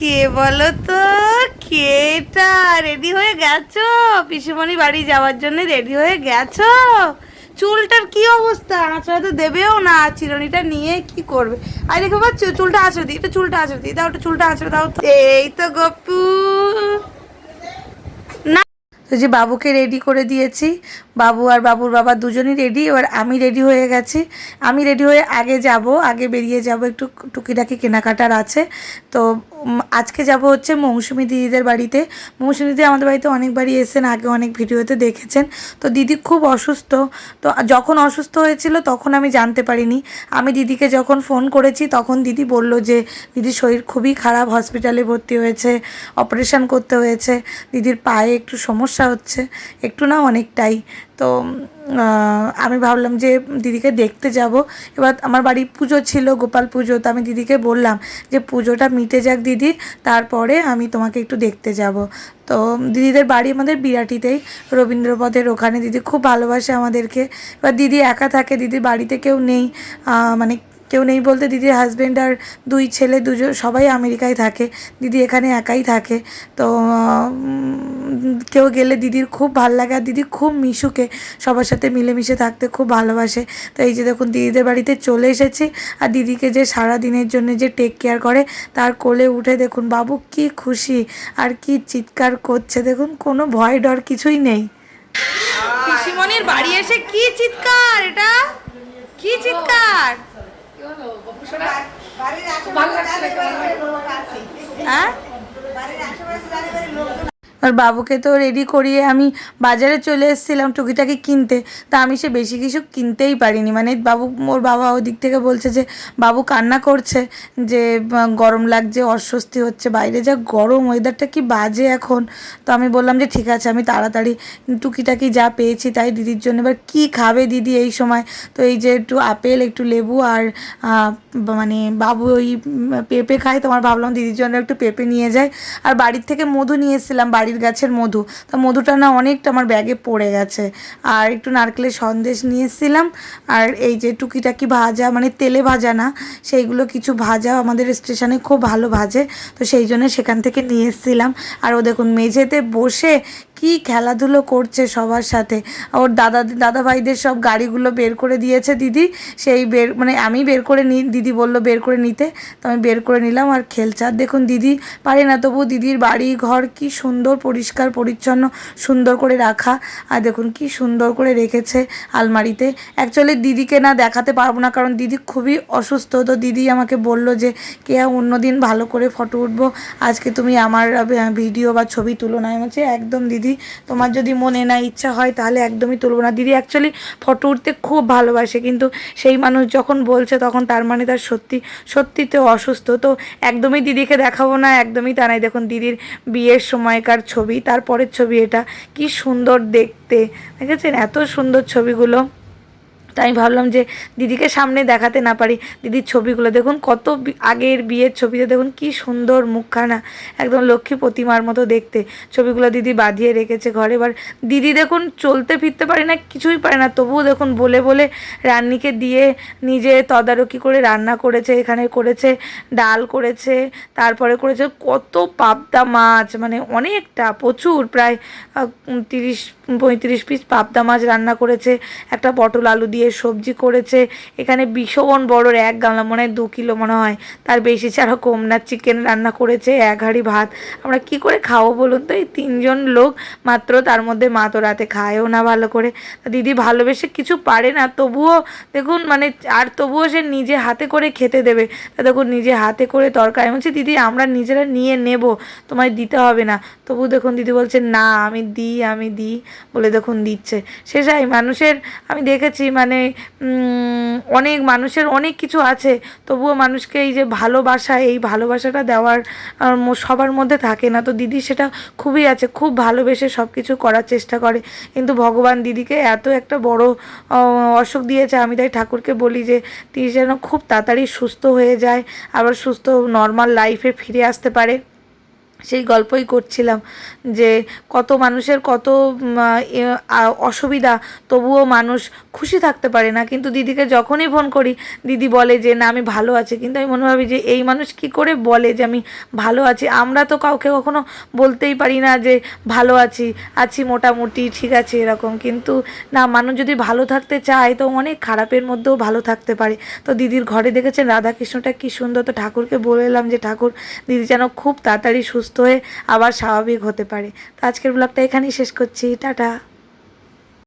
কে বলো তো কে এটা? রেডি হয়ে গেছো? পিসুমণি বাড়ি যাওয়ার জন্য রেডি হয়ে গেছো? চুলটার কি অবস্থা? আঁচড়া তো দেবেও না। চিরুনিটা নিয়ে কি করবে? আর দেখো, চুলটা আঁচড়ে দিই, একটু চুলটা আঁচড়ে দিই। দাও, একটু চুলটা আঁচড়ে দাও এই তো গপু। তো যে বাবুকে রেডি করে দিয়েছি। বাবু আর বাবুর বাবা দুজনই রেডি এবার আমি রেডি হয়ে গেছি। আমি রেডি হয়ে আগে যাব, আগে বেরিয়ে যাব, একটু টুকিটাকি কেনাকাটার আছে। তো আজকে যাব হচ্ছে মৌসুমি দিদিদের বাড়িতে। মৌসুমি দিদি আমাদের বাড়িতে অনেকবারই এসেছেন, আগে অনেক ভিডিওতে দেখেছেন। তো দিদি খুব অসুস্থ। তো যখন অসুস্থ হয়েছিল তখন আমি জানতে পারিনি। আমি দিদিকে যখন ফোন করেছি তখন দিদি বলল যে, দিদির শরীর খুবই খারাপ হসপিটালে ভর্তি হয়েছে অপারেশন করতে হয়েছে। দিদির পায়ে একটু সমস্যা হচ্ছে, একটু না অনেকটাই। তো আমি ভাবলাম যে দিদিকে দেখতে যাব। এবার আমার বাড়ি পুজো ছিল, গোপাল পুজো, তো আমি দিদিকে বললাম যে পুজোটা মিটে যাক দিদি, তারপরে আমি তোমাকে একটু দেখতে যাব। তো দিদিদের বাড়ি আমাদের বিরাটিতেই, রবীন্দ্রপথের ওখানে। দিদি খুব ভালোবাসে আমাদেরকে। এবার দিদি একা থাকে, দিদির বাড়িতে কেউ নেই মানে কেউ নেই বলতে দিদির হাজব্যান্ড আর দুই ছেলে দুজন সবাই আমেরিকায় থাকে। দিদি এখানে একাই থাকে। তো কেউ গেলে দিদির খুব ভালো লাগে আর দিদি খুব মিশুকে। সবার সাথে মিলেমিশে থাকতে খুব ভালোবাসে। তো এই যে দেখুন, দিদিদের বাড়িতে চলে এসেছি আর দিদিকে যে সারা দিনের জন্য যে টেক কেয়ার করে, তার কোলে উঠে দেখুন, বাবু, কি খুশি? আর কি চিৎকার করছে? দেখুন, কোনো ভয় ডর কিছুই নেই। পিসিমণির বাড়ি এসে কি চিৎকার এটা? কি চিৎকার? হ্যাঁ আর বাবুকে তো রেডি করিয়ে আমি বাজারে চলে এসেছিলাম টুকিটাকি কিনতে। তা আমি সে বেশি কিছু কিনতেই পারিনি। মানে বাবু, ওর বাবা ওদিক থেকে বলছে যে, বাবু কান্না করছে যে গরম লাগছে, অস্বস্তি হচ্ছে, বাইরে যা গরম ওয়েদারটা কি বাজে এখন? তো আমি বললাম যে, ঠিক আছে, আমি তাড়াতাড়ি টুকিটাকি যা পেয়েছি তাই দিদির জন্য, এবার কী খাবে দিদি এই সময়? তো এই যে একটু আপেল, একটু লেবু আর মানে বাবু ওই পেঁপে খায় তোমার ভাবলাম দিদির জন্য একটু পেঁপে নিয়ে যায় আর বাড়ির থেকে মধু নিয়ে এসেছিলাম বাড়ির গাছের মধু। তা মধুটা না অনেকটা আমার ব্যাগে পড়ে গেছে। আর একটু নারকেলের সন্দেশ নিয়ে এসেছিলাম আর এই যে টুকিটাকি ভাজা মানে তেলে ভাজা না, সেইগুলো কিছু ভাজা আমাদের স্টেশনে খুব ভালো ভাজে। তো সেই জন্য সেখান থেকে নিয়ে এসেছিলাম। আর ও দেখুন, মেঝেতে বসে কি খেলাধুলো করছে সবার সাথে? ওর দাদা দাদা ভাইদের সব গাড়িগুলো বের করে দিয়েছে দিদি। সেই বের মানে আমি বের করে নিই দিদি বলল বের করে নিতে। তো আমি বের করে নিলাম আর খেলছে। আর দেখুন দিদি পারে না তবু দিদির বাড়ি, ঘর কি সুন্দর, পরিষ্কার, পরিচ্ছন্ন, সুন্দর করে রাখা। আর দেখুন কি সুন্দর করে রেখেছে আলমারিতে। অ্যাকচুয়ালি দিদিকে না দেখাতে পারব না, কারণ দিদি খুবই অসুস্থ। তো দিদি আমাকে বলল যে, কে অন্যদিন ভালো করে ফটো উঠবো? আজকে তুমি আমার ভিডিও বা ছবি তুলো না। আমি একদম দিদি তোমার যদি মনে না ইচ্ছা হয় তাহলে একদমই তুলবো না। দিদি অ্যাকচুয়ালি ফটো উঠতে খুব ভালোবাসে, কিন্তু সেই মানুষ যখন বলছে তখন তার মানে তার সত্যি সত্যিতে অসুস্থ। তো একদমই দিদিকে দেখাবো না, একদমই তা নাই দেখুন, দিদির বিয়ের সময়কার ছবি, তারপরের ছবি এটা। কি সুন্দর দেখতে, দেখেছেন? এত সুন্দর ছবিগুলো। তাই আমি ভাবলাম যে দিদিকে সামনে দেখাতে না পারি দিদির ছবিগুলো। দেখুন কত আগের বিয়ের ছবিতে দেখুন কি সুন্দর মুখখানা, একদম লক্ষ্মী প্রতিমার মতো দেখতে। ছবিগুলো দিদি বাঁধিয়ে রেখেছে ঘরে। এবার দিদি দেখুন চলতে ফিরতে পারে না, কিছুই পারে না। তবুও দেখুন বলে বলে রান্নিকে দিয়ে নিজে তদারকি করে রান্না করেছে, এখানে করেছে, ডাল করেছে, তারপরে করেছে কত পাবদা মাছ। মানে অনেকটা, প্রচুর প্রায় তিরিশ, পঁয়ত্রিশ পিস পাবদা মাছ রান্না করেছে। একটা পটল আলু দিয়ে সবজি করেছে। এখানে ভীষণ বড় এক গামলা, মনে হয় দু কিলো মনে হয়। তার বেশি ছাড়া কম না চিকেন রান্না করেছে, এক হাঁড়ি ভাত। আমরা কি করে খাব বলুন তো? এই তিনজন লোক মাত্র তার মধ্যে মা তো রাতে খায়ও না ভালো করে। দিদি ভালোবেসে কিছু পারে না, তবুও দেখুন মানে আর তবুও সে নিজে হাতে করে খেতে দেবে। তা দেখুন নিজে হাতে করে তরকারি বলছি, দিদি, আমরা নিজেরা নিয়ে নেব, তোমায় দিতে হবে না। তবু দেখুন দিদি বলছে, না, আমি দিই আমি দিই, বলে দেখুন দিচ্ছে। সেটাই মানুষের, আমি দেখেছি মানে উম, অনেক মানুষের অনেক কিছু আছে। তবুও মানুষকে এই যে ভালোবাসা এই ভালোবাসাটা দেওয়ার সবার মধ্যে থাকে না। তো দিদি সেটা খুবই আছে খুব ভালোবেসে সব কিছু করার চেষ্টা করে। কিন্তু ভগবান দিদিকে এত একটা বড় অসুখ দিয়েছে আমি তাই ঠাকুরকে বলি যে তিনি যেন খুব তাড়াতাড়ি সুস্থ হয়ে যায় আবার সুস্থ নর্মাল লাইফে ফিরে আসতে পারে। সেই গল্পই করছিলাম যে কত মানুষের কত অসুবিধা, তবুও মানুষ খুশি থাকতে পারে না। কিন্তু দিদিকে যখনই ফোন করি, দিদি বলে যে, না, আমি ভালো আছি। কিন্তু আমি মনে ভাবি যে, এই মানুষ কি করে বলে যে, আমি ভালো আছি? আমরা তো কাউকে কখনো বলতেই পারি না যে, ভালো আছি আছি মোটামুটি, ঠিক আছে, এরকম। কিন্তু না, মানুষ যদি ভালো থাকতে চায়, তো অনেক খারাপের মধ্যেও ভালো থাকতে পারে। তো দিদির ঘরে দেখেছেন রাধাকৃষ্ণটা কি সুন্দর। তো ঠাকুরকে বলে এলাম যে, ঠাকুর, দিদি যেন খুব তাড়াতাড়ি সুস্থ হয়ে আবার স্বাভাবিক হতে পারে। তো আজকের ব্লগটা এখানেই শেষ করছি। টাটা।